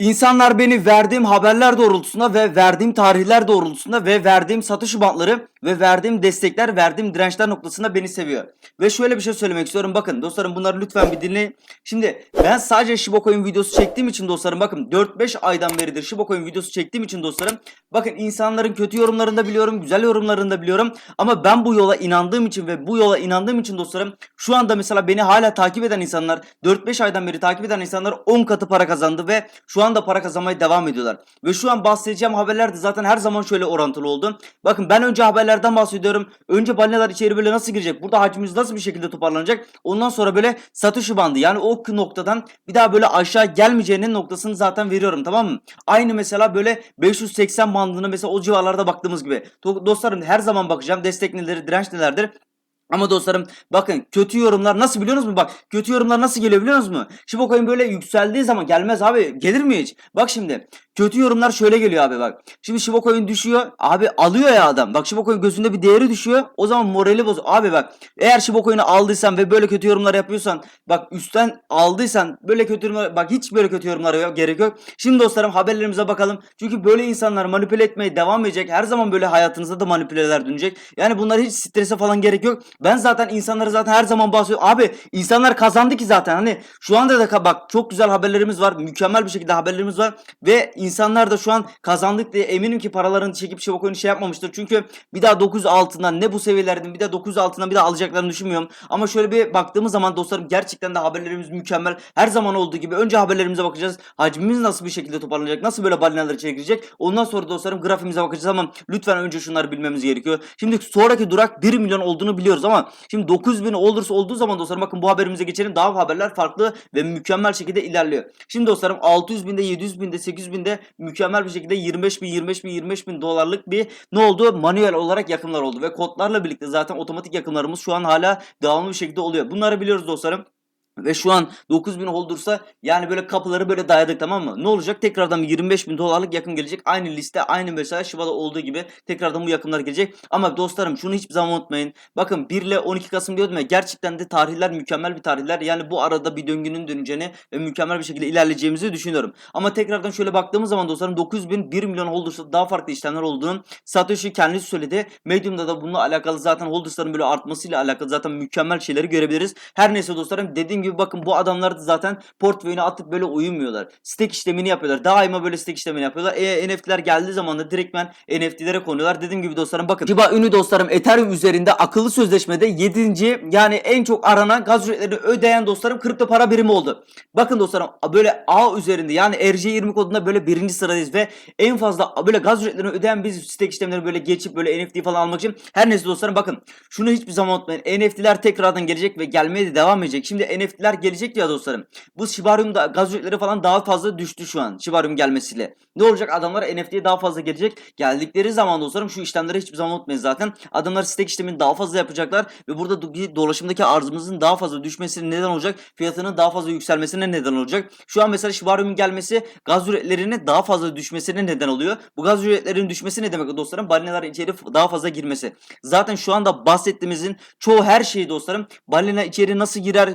İnsanlar beni verdiğim haberler doğrultusunda ve verdiğim tarihler doğrultusunda ve verdiğim satış bantları ve verdiğim destekler, verdiğim dirençler noktasında beni seviyor. Ve şöyle bir şey söylemek istiyorum. Bakın dostlarım bunları lütfen bir dinleyin. Şimdi ben sadece Shiba Coin videosu çektiğim için dostlarım bakın 4-5 aydan beridir Shiba Coin videosu çektiğim için dostlarım bakın insanların kötü yorumlarını da biliyorum, güzel yorumlarını da biliyorum ama ben bu yola inandığım için ve bu yola inandığım için dostlarım şu anda mesela beni hala takip eden insanlar 4-5 aydan beri takip eden insanlar 10 katı para kazandı ve şu anda para kazanmaya devam ediyorlar. Ve şu an bahsedeceğim haberler de zaten her zaman şöyle orantılı oldu. Bakın ben önce haberlerden bahsediyorum. Önce balinalar içeri böyle nasıl girecek? Burada hacmimiz nasıl bir şekilde toparlanacak? Ondan sonra böyle satış bandı yani o noktadan bir daha böyle aşağı gelmeyeceğinin noktasını zaten veriyorum tamam mı? Aynı mesela böyle 580 bandını mesela o civarlarda baktığımız gibi. Do- Dostlarım her zaman bakacağım destek neleri direnç nelerdir. Ama dostlarım bakın kötü yorumlar nasıl biliyor musunuz? Bak kötü yorumlar nasıl geliyor biliyor musunuz? Shiba Coin böyle yükseldiği zaman gelmez abi. Gelir mi hiç? Bak şimdi kötü yorumlar şöyle geliyor abi bak. Şimdi Shiba Coin düşüyor. Abi alıyor ya adam. Bak Shiba Coin gözünde bir değeri düşüyor. O zaman morali bozuyor. Abi bak eğer Shiba Coin'i aldıysan ve böyle kötü yorumlar yapıyorsan bak üstten aldıysan böyle kötü yorumlar bak hiç böyle kötü yorumlara gerek yok. Şimdi dostlarım haberlerimize bakalım. Çünkü böyle insanlar manipüle etmeye devam edecek. Her zaman böyle hayatınızda da manipüleler dönecek. Yani bunlar hiç strese falan gerek yok. Ben zaten insanları zaten her zaman bahsediyorum. Abi insanlar kazandı ki zaten. Hani şu anda da bak çok güzel haberlerimiz var. Mükemmel bir şekilde haberlerimiz var. Ve insanlar da şu an kazandık diye eminim ki paralarını çekip Shiba Coin'i şey yapmamıştır. Çünkü bir daha 9 altından ne bu seviyelerden bir daha 9 altından bir daha alacaklarını düşünmüyorum. Ama şöyle bir baktığımız zaman dostlarım gerçekten de haberlerimiz mükemmel. Her zaman olduğu gibi önce haberlerimize bakacağız. Hacmimiz nasıl bir şekilde toparlanacak? Nasıl böyle balinalar içeri girecek? Ondan sonra dostlarım grafiğimize bakacağız ama lütfen önce şunları bilmemiz gerekiyor. Şimdi sonraki durak 1 milyon olduğunu biliyoruz ama şimdi 9000 olursa olduğu zaman dostlarım bakın bu haberimize geçelim. Daha haberler farklı ve mükemmel şekilde ilerliyor. Şimdi dostlarım 600 binde 700 binde 800 binde mükemmel bir şekilde 25 bin 25 bin 25 bin dolarlık bir ne oldu? Manuel olarak yakımlar oldu ve kodlarla birlikte zaten otomatik yakımlarımız şu an hala devamlı bir şekilde oluyor. Bunları biliyoruz dostlarım. Ve şu an 9000 holdursa yani böyle kapıları böyle dayadık tamam mı? Ne olacak? Tekrardan 25 bin dolarlık yakın gelecek. Aynı liste aynı mesela Shiba'da olduğu gibi tekrardan bu yakınlar gelecek. Ama dostlarım şunu hiçbir zaman unutmayın. Bakın 1 ile 12 Kasım diyordum ya gerçekten de tarihler mükemmel bir tarihler. Yani bu arada bir döngünün döneceğini ve mükemmel bir şekilde ilerleyeceğimizi düşünüyorum. Ama tekrardan şöyle baktığımız zaman dostlarım 900 bin 1 milyon holdursa daha farklı işlemler olduğunu Satoshi kendisi söyledi. Medium'da da bununla alakalı zaten holdersların böyle artmasıyla alakalı zaten mükemmel şeyleri görebiliriz. Her neyse dostlarım dediğim gibi bakın bu adamlar da zaten portföyüne atıp böyle uyumuyorlar. Stake işlemini yapıyorlar. Daima böyle stake işlemini yapıyorlar. E, NFT'ler geldiği zaman da direktmen NFT'lere konuyorlar. Dediğim gibi dostlarım bakın. Shiba Inu dostlarım Ethereum üzerinde akıllı sözleşmede 7. yani en çok aranan gaz ücretlerini ödeyen dostlarım kripto para birimi oldu. Bakın dostlarım böyle A üzerinde yani RC20 kodunda böyle birinci sıradayız ve en fazla böyle gaz ücretlerini ödeyen biz stake işlemleri böyle geçip böyle NFT falan almak için her neyse dostlarım bakın şunu hiçbir zaman unutmayın. NFT'ler tekrardan gelecek ve gelmeye de devam edecek. Şimdi NFT'ler gelecek ya dostlarım. Bu Shibarium'da gaz ücretleri falan daha fazla düştü şu an Shibarium gelmesiyle. Ne olacak? Adamlar NFT'ye daha fazla gelecek. Geldikleri zaman dostlarım şu işlemleri hiçbir zaman unutmayın zaten. Adamlar stake işlemini daha fazla yapacaklar ve burada bir dolaşımdaki arzımızın daha fazla düşmesine neden olacak. Fiyatının daha fazla yükselmesine neden olacak. Şu an mesela Shibarium'un gelmesi gaz ücretlerinin daha fazla düşmesine neden oluyor. Bu gaz ücretlerinin düşmesi ne demek dostlarım? Balinalar içeri daha fazla girmesi. Zaten şu anda bahsettiğimizin çoğu her şeyi dostlarım. Balina içeri nasıl girer?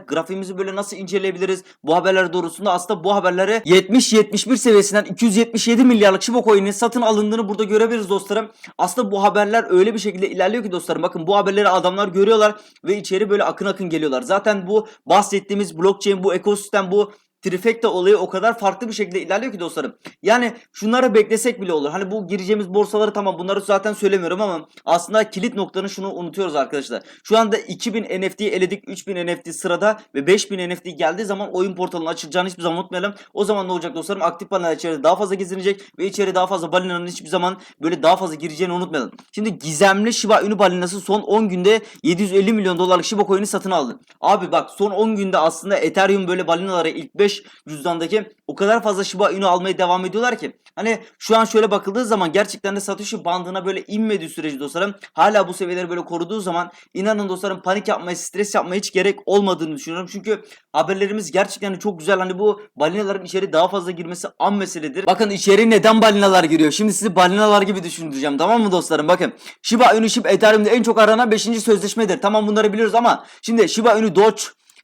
Grafiğimizi böyle nasıl inceleyebiliriz? Bu haberler doğrusunda aslında bu haberleri 70-71 seviyesinden 277 milyarlık Shiba Coin'in satın alındığını burada görebiliriz dostlarım. Aslında bu haberler öyle bir şekilde ilerliyor ki dostlarım. Bakın bu haberleri adamlar görüyorlar ve içeri böyle akın akın geliyorlar. Zaten bu bahsettiğimiz blockchain, bu ekosistem, bu trifecta olayı o kadar farklı bir şekilde ilerliyor ki dostlarım. Yani şunları beklesek bile olur. Hani bu gireceğimiz borsaları tamam bunları zaten söylemiyorum ama aslında kilit noktanın şunu unutuyoruz arkadaşlar. Şu anda 2000 NFT eledik, 3000 NFT sırada ve 5000 NFT geldiği zaman oyun portalının açılacağını hiçbir zaman unutmayalım. O zaman ne olacak dostlarım? Aktif balina içeride daha fazla gezinecek ve içeri daha fazla balinanın hiçbir zaman böyle daha fazla gireceğini unutmayalım. Şimdi gizemli Shiba Inu balinası son 10 günde 750 milyon dolarlık Shiba Coin'i satın aldı. Abi bak son 10 günde aslında Ethereum böyle balinalara ilk 5 cüzdandaki o kadar fazla Shiba Inu almaya devam ediyorlar ki. Hani şu an şöyle bakıldığı zaman gerçekten de Satoshi bandına böyle inmediği sürece dostlarım hala bu seviyeleri böyle koruduğu zaman inanın dostlarım panik yapmaya, stres yapmaya hiç gerek olmadığını düşünüyorum. Çünkü haberlerimiz gerçekten de çok güzel. Hani bu balinaların içeri daha fazla girmesi an meseledir. Bakın içeri neden balinalar giriyor? Şimdi sizi balinalar gibi düşündüreceğim tamam mı dostlarım? Bakın Shiba Inu Shib Ethereum'da en çok aranan 5. sözleşmedir. Tamam bunları biliyoruz ama şimdi Shiba Inu Doge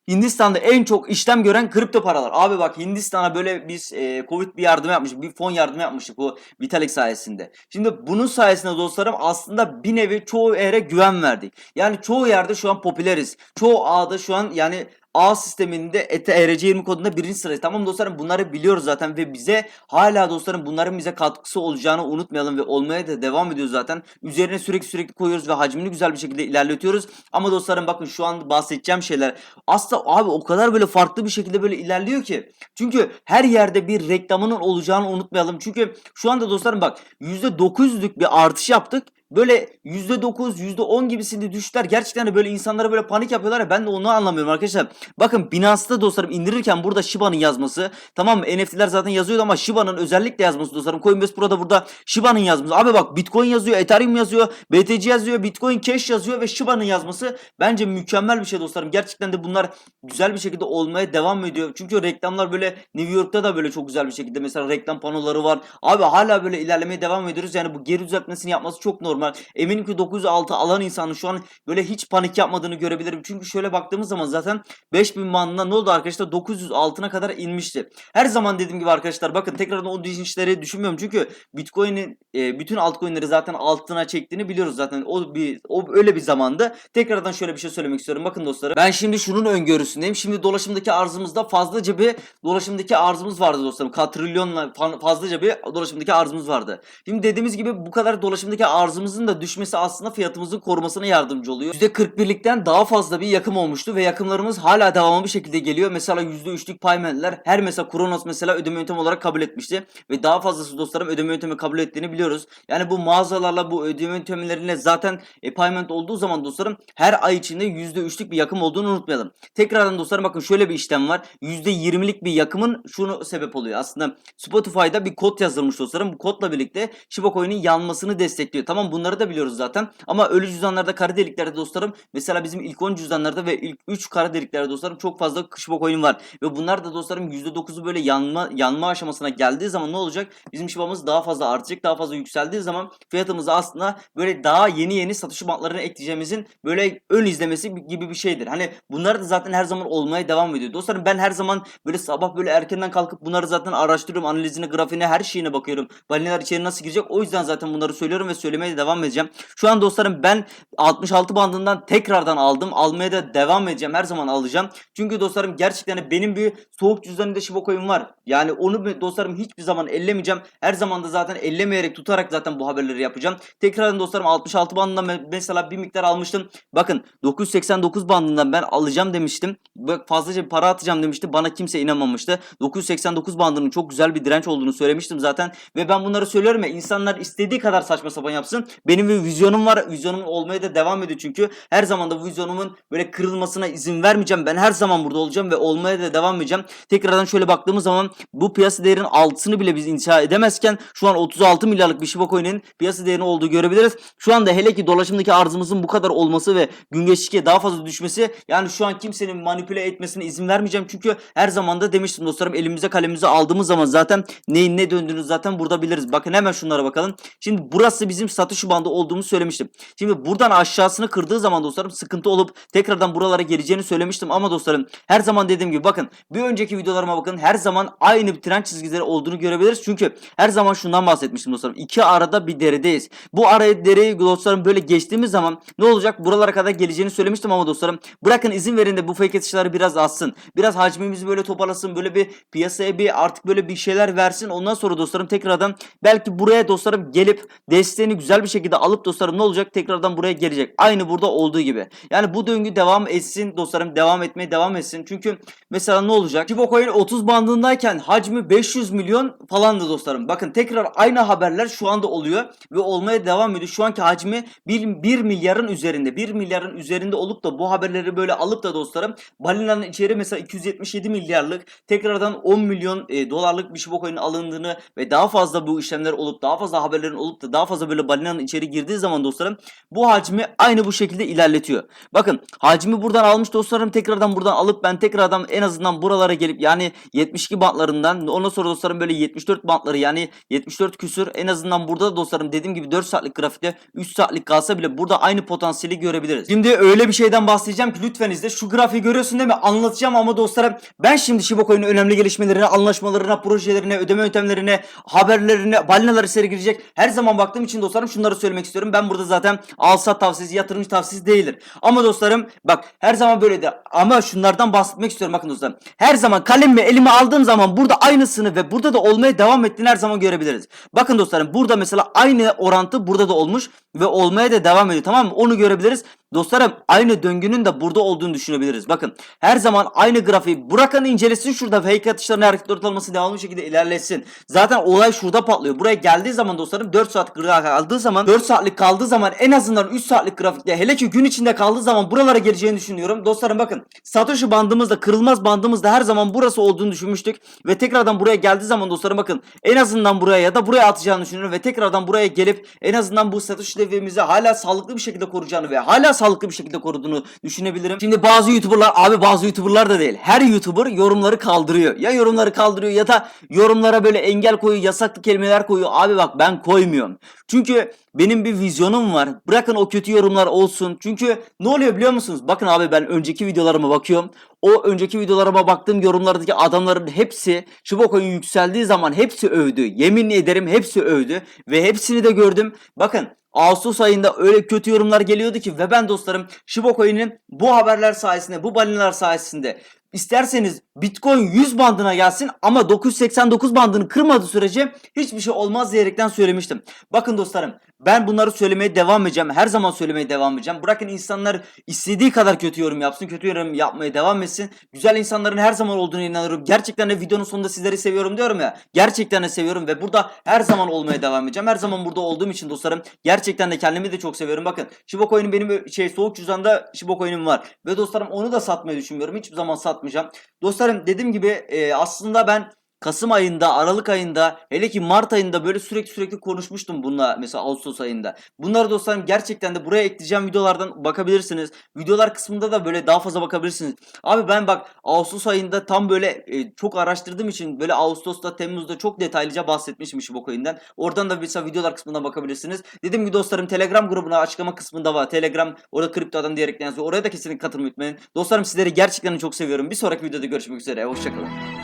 Hindistan'da en çok işlem gören kripto paralar. Abi bak Hindistan'a böyle biz e, Covid bir yardım yapmıştık. Bir fon yardımı yapmıştık bu Vitalik sayesinde. Şimdi bunun sayesinde dostlarım aslında bir nevi çoğu yere güven verdik. Yani çoğu yerde şu an popüleriz. Çoğu ağda şu an yani A sisteminde ETE ERC20 kodunda birinci sırayız. Tamam dostlarım bunları biliyoruz zaten ve bize hala dostlarım bunların bize katkısı olacağını unutmayalım ve olmaya da devam ediyoruz zaten. Üzerine sürekli sürekli koyuyoruz ve hacmini güzel bir şekilde ilerletiyoruz. Ama dostlarım bakın şu an bahsedeceğim şeyler aslında abi o kadar böyle farklı bir şekilde böyle ilerliyor ki. Çünkü her yerde bir reklamının olacağını unutmayalım. Çünkü şu anda dostlarım bak %900'lük bir artış yaptık böyle %9, %10 gibisinde düşüşler gerçekten de böyle insanlara böyle panik yapıyorlar ya ben de onu anlamıyorum arkadaşlar. Bakın Binance'da dostlarım indirirken burada Shiba'nın yazması tamam mı NFT'ler zaten yazıyordu ama Shiba'nın özellikle yazması dostlarım. Coinbase Pro'da burada Shiba'nın yazması. Abi bak Bitcoin yazıyor, Ethereum yazıyor, BTC yazıyor, Bitcoin Cash yazıyor ve Shiba'nın yazması bence mükemmel bir şey dostlarım. Gerçekten de bunlar güzel bir şekilde olmaya devam ediyor. Çünkü reklamlar böyle New York'ta da böyle çok güzel bir şekilde mesela reklam panoları var. Abi hala böyle ilerlemeye devam ediyoruz. Yani bu geri düzeltmesini yapması çok normal normal. Eminim ki 906 alan insanın şu an böyle hiç panik yapmadığını görebilirim. Çünkü şöyle baktığımız zaman zaten 5000 bandına ne oldu arkadaşlar 900 altına kadar inmişti. Her zaman dediğim gibi arkadaşlar bakın tekrardan o düşünüşleri düşünmüyorum. Çünkü Bitcoin'in e, bütün altcoin'leri zaten altına çektiğini biliyoruz zaten. O bir o öyle bir zamanda. Tekrardan şöyle bir şey söylemek istiyorum. Bakın dostlarım ben şimdi şunun öngörüsündeyim. Şimdi dolaşımdaki arzımızda fazlaca bir dolaşımdaki arzımız vardı dostlarım. Katrilyonla fazlaca bir dolaşımdaki arzımız vardı. Şimdi dediğimiz gibi bu kadar dolaşımdaki arzımızın da düşmesi aslında fiyatımızın korumasına yardımcı oluyor. %41'likten daha fazla bir yakım olmuştu ve yakımlarımız hala devamlı bir şekilde geliyor. Mesela %3'lük paymentler her mesela Kronos mesela ödeme yöntemi olarak kabul etmişti ve daha fazlası dostlarım ödeme yöntemi kabul ettiğini biliyoruz. Yani bu mağazalarla bu ödeme yöntemlerine zaten e, payment olduğu zaman dostlarım her ay içinde %3'lük bir yakım olduğunu unutmayalım. Tekrardan dostlarım bakın şöyle bir işlem var. %20'lik bir yakımın şunu sebep oluyor. Aslında Spotify'da bir kod yazılmış dostlarım. Bu kodla birlikte Shiba Coin'in yanmasını destekliyor. Tamam bunları da biliyoruz zaten. Ama ölü cüzdanlarda kara deliklerde dostlarım mesela bizim ilk 10 cüzdanlarda ve ilk 3 kara deliklerde dostlarım çok fazla Shiba Coin var. Ve bunlar da dostlarım %9'u böyle yanma yanma aşamasına geldiği zaman ne olacak? Bizim Shiba'mız daha fazla artacak. Daha fazla yükseldiği zaman fiyatımızı aslında böyle daha yeni yeni satış bantlarına ekleyeceğimizin böyle ön izlemesi gibi bir şeydir. Hani bunlar da zaten her zaman olmaya devam ediyor. Dostlarım ben her zaman böyle sabah böyle erkenden kalkıp bunları zaten araştırıyorum. Analizine, grafiğine, her şeyine bakıyorum. Balinalar içeri nasıl girecek? O yüzden zaten bunları söylüyorum ve söylemeye de devam edeceğim. Şu an dostlarım ben 66 bandından tekrardan aldım. Almaya da devam edeceğim. Her zaman alacağım. Çünkü dostlarım gerçekten benim bir soğuk cüzdanında Coin var. Yani onu dostlarım hiçbir zaman ellemeyeceğim. Her zaman da zaten ellemeyerek tutarak zaten bu haberleri yapacağım. Tekrardan dostlarım 66 bandından mesela bir miktar almıştım. Bakın 989 bandından ben alacağım demiştim. Bak fazlaca para atacağım demişti. Bana kimse inanmamıştı. 989 bandının çok güzel bir direnç olduğunu söylemiştim zaten. Ve ben bunları söylüyorum ya insanlar istediği kadar saçma sapan yapsın. Benim bir vizyonum var. Vizyonum olmaya da devam ediyor çünkü. Her zaman da vizyonumun böyle kırılmasına izin vermeyeceğim. Ben her zaman burada olacağım ve olmaya da devam edeceğim. Tekrardan şöyle baktığımız zaman bu piyasa değerinin altısını bile biz inşa edemezken şu an 36 milyarlık bir Shiba Coin'in piyasa değerinin olduğu görebiliriz. Şu anda hele ki dolaşımdaki arzımızın bu kadar olması ve gün geçtikçe daha fazla düşmesi yani şu an kimsenin manipüle etmesine izin vermeyeceğim. Çünkü her zaman da demiştim dostlarım elimize kalemize aldığımız zaman zaten neyin ne döndüğünü zaten burada biliriz. Bakın hemen şunlara bakalım. Şimdi burası bizim satış bandı olduğumuzu söylemiştim. Şimdi buradan aşağısını kırdığı zaman dostlarım sıkıntı olup tekrardan buralara geleceğini söylemiştim. Ama dostlarım her zaman dediğim gibi bakın bir önceki videolarıma bakın her zaman aynı bir tren çizgileri olduğunu görebiliriz. Çünkü her zaman şundan bahsetmiştim dostlarım. İki arada bir deredeyiz. Bu araya dereyi dostlarım böyle geçtiğimiz zaman ne olacak? Buralara kadar geleceğini söylemiştim ama dostlarım bırakın izin verin de bu fake atışları biraz azsın. Biraz hacmimizi böyle toparlasın. Böyle bir piyasaya bir artık böyle bir şeyler versin. Ondan sonra dostlarım tekrardan belki buraya dostlarım gelip desteğini güzel bir şekilde alıp dostlarım ne olacak? Tekrardan buraya gelecek. Aynı burada olduğu gibi. Yani bu döngü devam etsin dostlarım. Devam etmeye devam etsin. Çünkü mesela ne olacak? Shiba Coin 30 bandındayken hacmi 500 milyon falandı dostlarım. Bakın tekrar aynı haberler şu anda oluyor ve olmaya devam ediyor. Şu anki hacmi 1, 1 milyarın üzerinde. 1 milyarın üzerinde olup da bu haberleri böyle alıp da dostlarım balinanın içeri mesela 277 milyarlık tekrardan 10 milyon e, dolarlık bir Shiba alındığını ve daha fazla bu işlemler olup daha fazla haberlerin olup da daha fazla böyle balinanın içeri girdiği zaman dostlarım bu hacmi aynı bu şekilde ilerletiyor. Bakın hacmi buradan almış dostlarım tekrardan buradan alıp ben tekrardan en azından buralara gelip yani 72 bantlarından ondan sonra dostlarım böyle 74 bantları yani 74 küsür en azından burada da dostlarım dediğim gibi 4 saatlik grafikte 3 saatlik kalsa bile burada aynı potansiyeli görebiliriz. Şimdi öyle bir şeyden bahsedeceğim ki lütfen izle. Şu grafiği görüyorsun değil mi? Anlatacağım ama dostlarım ben şimdi Shiba Coin'in önemli gelişmelerine, anlaşmalarına, projelerine, ödeme yöntemlerine, haberlerine, balinaları içeri. Her zaman baktığım için dostlarım şunları söylemek istiyorum. Ben burada zaten alsat tavsiyesi, yatırımcı tavsiyesi değildir. Ama dostlarım bak her zaman böyle de ama şunlardan bahsetmek istiyorum bakın dostlarım. Her zaman kalemimi elime aldığım zaman burada aynısını ve burada da olmaya devam ettiğini her zaman görebiliriz. Bakın dostlarım burada mesela aynı orantı burada da olmuş ve olmaya da devam ediyor tamam mı? Onu görebiliriz. Dostlarım aynı döngünün de burada olduğunu düşünebiliriz. Bakın her zaman aynı grafiği bırakın incelesin şurada fake atışların hareket ortalaması devamlı şekilde ilerlesin. Zaten olay şurada patlıyor. Buraya geldiği zaman dostlarım 4 saat kaldığı zaman 4 saatlik kaldığı zaman en azından 3 saatlik grafikte hele ki gün içinde kaldığı zaman buralara geleceğini düşünüyorum. Dostlarım bakın Satoshi bandımızda kırılmaz bandımızda her zaman burası olduğunu düşünmüştük ve tekrardan buraya geldiği zaman dostlarım bakın en azından buraya ya da buraya atacağını düşünüyorum ve tekrardan buraya gelip en azından bu Satoshi devimizi hala sağlıklı bir şekilde koruyacağını ve hala sağlıklı bir şekilde koruduğunu düşünebilirim. Şimdi bazı YouTuber'lar abi bazı YouTuber'lar da değil. Her YouTuber yorumları kaldırıyor. Ya yorumları kaldırıyor ya da yorumlara böyle engel koyuyor, yasaklı kelimeler koyuyor. Abi bak ben koymuyorum. Çünkü benim bir vizyonum var. Bırakın o kötü yorumlar olsun. Çünkü ne oluyor biliyor musunuz? Bakın abi ben önceki videolarıma bakıyorum. O önceki videolarıma baktığım yorumlardaki adamların hepsi Shiba yükseldiği zaman hepsi övdü. Yemin ederim hepsi övdü. Ve hepsini de gördüm. Bakın Ağustos ayında öyle kötü yorumlar geliyordu ki ve ben dostlarım Shiba Coin'in bu haberler sayesinde, bu balinalar sayesinde isterseniz Bitcoin 100 bandına gelsin ama 989 bandını kırmadığı sürece hiçbir şey olmaz diyerekten söylemiştim. Bakın dostlarım ben bunları söylemeye devam edeceğim. Her zaman söylemeye devam edeceğim. Bırakın insanlar istediği kadar kötü yorum yapsın. Kötü yorum yapmaya devam etsin. Güzel insanların her zaman olduğunu inanıyorum. Gerçekten de videonun sonunda sizleri seviyorum diyorum ya. Gerçekten de seviyorum ve burada her zaman olmaya devam edeceğim. Her zaman burada olduğum için dostlarım gerçekten de kendimi de çok seviyorum. Bakın Shiba Coin'in benim şey soğuk cüzdanda Shiba Coin'im var. Ve dostlarım onu da satmayı düşünmüyorum. Hiçbir zaman satmayacağım. Dostlarım dediğim gibi e, aslında ben Kasım ayında, Aralık ayında, hele ki Mart ayında böyle sürekli sürekli konuşmuştum bununla mesela Ağustos ayında. Bunları dostlarım gerçekten de buraya ekleyeceğim videolardan bakabilirsiniz. Videolar kısmında da böyle daha fazla bakabilirsiniz. Abi ben bak Ağustos ayında tam böyle e, çok araştırdığım için böyle Ağustos'ta, Temmuz'da çok detaylıca bahsetmişim Shiba Coin'den. Oradan da mesela videolar kısmına bakabilirsiniz. Dediğim gibi dostlarım Telegram grubuna açıklama kısmında var. Telegram orada kripto adam diyerekten yazıyor. Oraya da kesinlikle katılmayı unutmayın. Dostlarım sizleri gerçekten çok seviyorum. Bir sonraki videoda görüşmek üzere. Hoşçakalın.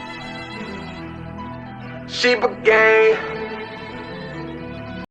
She began.